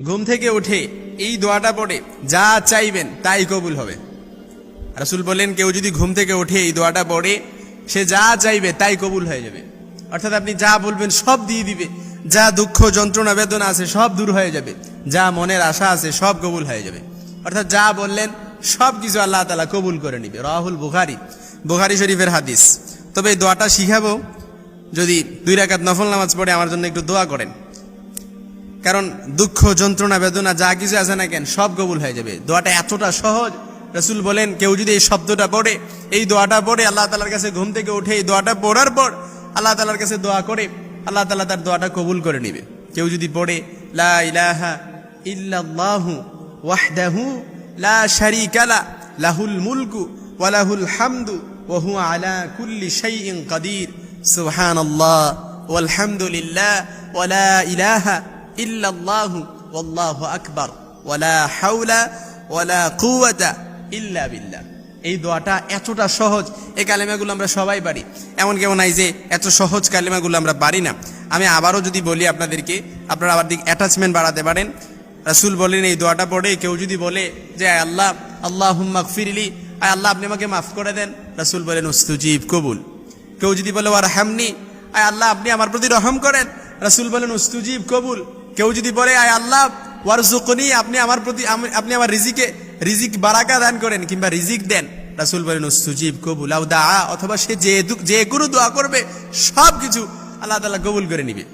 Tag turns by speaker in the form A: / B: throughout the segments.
A: ঘুম থেকে উঠে এই দোয়াটা পড়ে, যা চাইবেন তাই কবুল হবে। রাসুল বলেন কেউ যদি ঘুম থেকে উঠে এই দোয়াটা পড়ে, সে যা চাইবে তাই কবুল হয়ে যাবে। অর্থাৎ আপনি যা বলবেন সব দিয়ে দিবে। যা দুঃখ, যন্ত্রণা, বেদনা আছে সব দূর হয়ে যাবে। যা মনের আশা আছে সব কবুল হয়ে যাবে। অর্থাৎ যা বললেন সব কিছু আল্লাহ তালা কবুল করে নিবে। রাহুল বুখারি বুখারি শরীফের হাদিস। তবে এই দোয়াটা শিখাবো, যদি দুই রাকাত নফল নামাজ পড়ে আমার জন্য একটু দোয়া করেন। কারণ দুঃখ, যন্ত্রণা, বেদনা, যা কিছু আছে না কেন, সব কবুল হয়ে যাবে। দোয়াটা এতটা সহজ, রসুল বলেন, কেউ যদি এই শব্দটা পড়ে, এই দোয়াটা পড়ে, আল্লাহ তালার কাছে ঘুম থেকে উঠে এই দোয়াটা পড়ার পর আল্লাহ তালার কাছে দোয়া করে, আল্লাহ তালা তার দোয়াটা কবুল করে নেবে। কেউ যদি পড়ে, লা ইলাহা ইল্লাল্লাহু ওয়াহদাহু লা শারিকালা লাহুল মুলকু ওয়ালাহুল হামদু ওহু আলা কুল্লি শাইইন কাদির। সুবহানাল্লাহ, ওয়ালহামদুলিল্লাহ ওয়ালা ইলাহা ইল্লাল্লাহু ওয়াল্লাহু আকবার, ওয়ালা হাওলা ওয়ালা কুওয়াতা ইল্লা বিল্লাহ। এই দোয়াটা এতটা সহজ, এই কালেমাগুলো আমরা সবাই পারি। এমন কেউ নাই যে এত সহজ কালেমাগুলো আমরা পারি না। আমি আবারও যদি বলি আপনাদেরকে, আপনারা আবার দিক অ্যাটাচমেন্ট বাড়াতে পারেন। রাসুল বলেন এই দোয়াটা পড়ে, কেউ যদি বলে যে আল্লাহ আল্লাহ হুম্মাক ফিরিলি আয় আল্লাহ, আপনি আমাকে মাফ করে দেন। রাসুল বলেন, উস্তুজিব, কবুল। কেউ যদি বলে ওয়ার হামনি আয় আল্লাহ, আপনি আমার প্রতি রহম করেন। রাসুল বলেন, উস্তুজিব, কবুল। কেউ যদি বলে, আয় আল্লাহ ওয়ারজুকনি আপনি আমার প্রতি আপনি আমার রিজিকে, রিজিক বারাকা দান করেন কিংবা রিজিক দেন। রাসুল বলেন সুজীব কবুল আউ দা অথবা সে যে যে কোনো দোয়া করবে সব কিছু আল্লাহ তালা কবুল করে নিবে।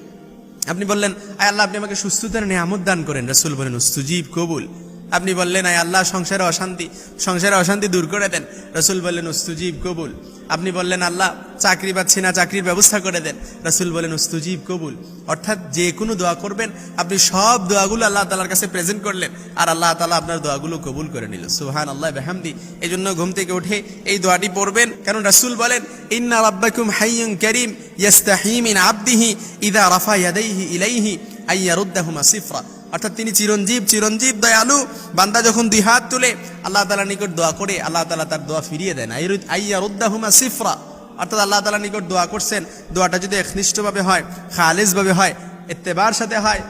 A: আপনি বললেন, আয় আল্লাহ, আপনি আমাকে সুস্থতার নিয়ামত দান করেন। রাসুল বলেন সুজীব কবুল। আপনি বললেন, আয় আল্লাহ, সংসারে অশান্তি সংসারে অশান্তি দূর করে দেন। রসুল বললেন, উস্তুজিব, কবুল। আপনি বললেন, আল্লাহ, চাকরি পাচ্ছি না, চাকরির ব্যবস্থা করে দেন। রসুল বলেন উস্তুজিব, কবুল। অর্থাৎ যে কোনো দোয়া করবেন, আপনি সব দোয়াগুলো আল্লাহ তালার কাছে প্রেজেন্ট করলেন, আর আল্লাহ তালা আপনার দোয়াগুলো কবুল করে নিল। সুহান আল্লাহ বেহামদি। এই জন্য ঘুম থেকে উঠে এই দোয়াটি পড়বেন, কারণ রাসুল বলেন, ইন্না রাব্বাকুম হাইয়ুন করিম ইয়াস্তাহি মিন আবদিহি ইদা রাফা ইয়াদাইহি ইলাইহি আইয়ারুদ্দাহুমা সিফরা। অর্থাৎ তিনি চিরঞ্জীব চিরঞ্জীব, দয়ালু। বান্দা যখন দুই হাত তুলে আল্লাহ তালা নিকট দোয়া করে, আল্লাহ তালা তার দোয়া ফিরিয়ে দেন আইয়ারুদ্দাহুমা সিফরা। অর্থাৎ আল্লাহ তালা নিকট দোয়া করছেন, দোয়াটা যদি একনিষ্ঠভাবে হয় খালিজভাবে হয় এত্তেবার সাথে হয়,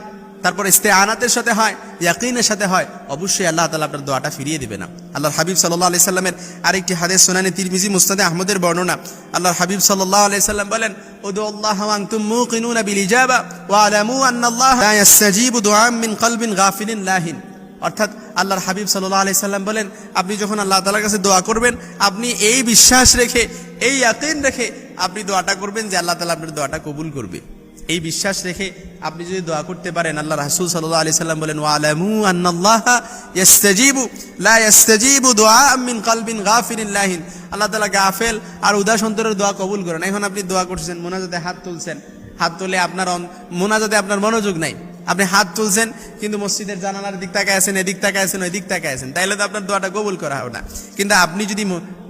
A: তারপর ইস্তে আনাতের সাথে হয়, ইয়াকিনের সাথে হয়, অবশ্যই আল্লাহ তালা আপনার দোয়াটা ফিরিয়ে দিবে না। আল্লাহর হাবিব সাল্লাহ আলি সাল্লামের আরেকটি হাদিস সোনানি তিরমিজি মুস্তাদে আহমদের বর্ণনা। আল্লাহর হাবিব সাল্লাহ আলি সাল্লাম বলেন উদু الله وانتم موقنون بالاجابه واعلموا ان الله لا يستجيب دعاء من قلب غافل لاهن অর্থাৎ আল্লাহর হাবিব সাল্লাহ আলি সাল্লাম বলেন, আপনি যখন আল্লাহ তালার কাছে দোয়া করবেন, আপনি এই বিশ্বাস রেখে, এই ইয়াকিন রেখে আপনি দোয়াটা করবেন যে আল্লাহ তালা আপনার দোয়াটা কবুল করবে। এই বিশ্বাস রেখে আপনি যদি দোয়া করতে পারেন, আল্লাহ রাসূল সাল্লাহ আলাইহি সাল্লাম বলেন, ওয়ালামু আন্নাল্লাহ ইস্তাজিবু লা ইস্তাজিবু দুআ মিন কলবিন গাফিলিন লাহিন। আল্লাহ তাআলা গাফেল আর উদাস অন্তরের দোয়া কবুল করেন। এখন আপনি দোয়া করছেন, মোনাজাতে হাত তুলছেন। হাত তুলে আপনার মোনাজাতে আপনার মনোযোগ নাই। আপনি হাত তুলছেন, কিন্তু মসজিদের জানালার দিক তাকায় আছেন, এদিক তাকায় আছেন ওই দিক তাকায় আছেন। তাইলে তো আপনার দোয়াটা কবুল করা হবে না। কিন্তু আপনি যদি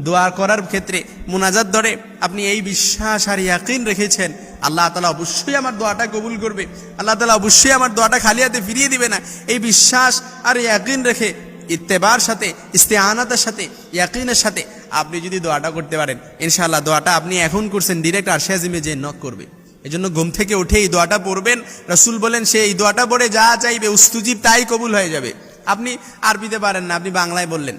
A: দোয়া করার ক্ষেত্রে মোনাজাত ধরে আপনি এই বিশ্বাস আর ইয়াকিন রেখেছেন আল্লাহ তালা অবশ্যই আমার দোয়াটা কবুল করবে। আল্লাহ তালা অবশ্যই আমার দোয়াটা খালি হাতে ফিরিয়ে দিবে না। এই বিশ্বাস আর ইয়াকিন রেখে ইত্তেবার সাথে ইস্তেআনাতের সাথে, ইয়াকিনের সাথে আপনি যদি দোয়াটা করতে পারেন, ইনশাআল্লাহ দোয়াটা আপনি এখন করছেন ডিরেক্ট আরশাজিমে যে নক করবে। এই জন্য ঘুম থেকে উঠে এই দোয়াটা পড়বেন। রসুল বলেন, সে এই দোয়াটা পড়ে যা চাইবে উস্তুজিব তাই কবুল হয়ে যাবে। আপনি আরবিতে পারেন না, আপনি বাংলায় বললেন।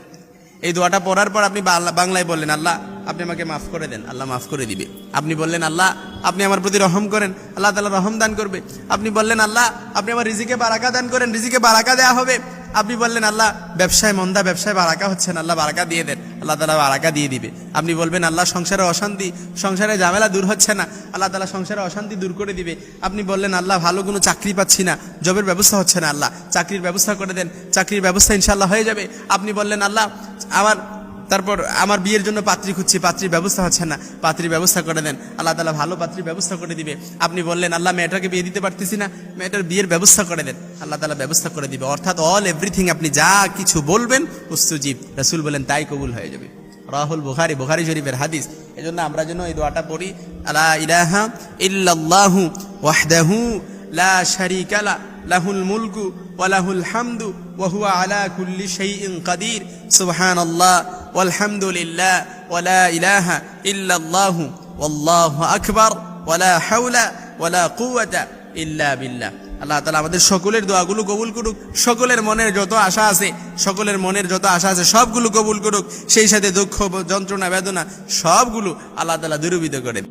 A: এই দোয়াটা পড়ার পর আপনি বাংলা- বাংলায় বললেন, আল্লাহ, আপনি আমাকে মাফ করে দেন, আল্লাহ মাফ করে দিবে। আপনি বললেন, আল্লাহ, আপনি আমার প্রতি রহম করেন, আল্লাহ তালা রহম দান করবে। আপনি বললেন, আল্লাহ, আপনি আমার রিজিকে বারাকা দান করেন, রিজিকে বারাকা দেওয়া হবে। আপনি বললেন, আল্লাহ, ব্যবসায় মন্দা, ব্যবসায় বারাকা হচ্ছে না আল্লাহ বারাকা দিয়ে দেন। আল্লাহ তালা বারাকা দিয়ে দিবে। আপনি বলবেন, আল্লাহ, সংসারে অশান্তি, সংসারে ঝামেলা দূর হচ্ছে না। আল্লাহ তালা সংসারে অশান্তি দূর করে দিবে। আপনি বললেন, আল্লাহ, ভালো কোনো চাকরি পাচ্ছি না। জবের ব্যবস্থা হচ্ছে না, আল্লাহ। চাকরির ব্যবস্থা করে দেন। চাকরির ব্যবস্থা ইনশাল্লাহ হয়ে যাবে। আপনি বললেন, আল্লাহ, আমার তারপর আমার বিয়ের জন্য পাত্রী খুঁজছি, পাত্রীর ব্যবস্থা হচ্ছে না। পাত্রীর ব্যবস্থা করে দেন। আল্লাহ তালা ভালো পাত্রীর ব্যবস্থা করে দিবে। আপনি বললেন, আল্লাহ, মেয়েটাকে বিয়ে দিতে পারতেছি না। মেয়েটার বিয়ের ব্যবস্থা করে দেন। আল্লাহ তালা ব্যবস্থা করে দিবে। অর্থাৎ অল এভরিথিং আপনি যা কিছু বলবেন উস্তুজিব রাসুল বলেন, তাই কবুল হয়ে যাবে। রাহুল বুখারি বুখারি শরীফের হাদিস। এজন্য আমরা যেন এই দোয়াটা পড়ি, আলা ইলাহা ইল্লাল্লাহু ওয়াহদাহু লা শারীকা লাহুল মুলকু ওয়া লাহুল হামদু হুয়া আলা কুল্লি শাইইন কাদির সুবহানাল্লাহ ওয়ালহামদুলিল্লাহ ওয়া লা ইলাহা ইল্লাল্লাহু ওয়াল্লাহু আকবার ওয়া লা হাওলা ওয়া লা কুওয়াতা ইল্লা বিল্লাহ আল্লাহ তালা আমাদের সকলের দোয়াগুলো কবুল করুক। সকলের মনের যত আশা আছে, সকলের মনের যত আশা আছে, সবগুলো কবুল করুক। সেই সাথে দুঃখ, যন্ত্রণা, বেদনা সবগুলো আল্লাহ তালা দূরীভূত করেন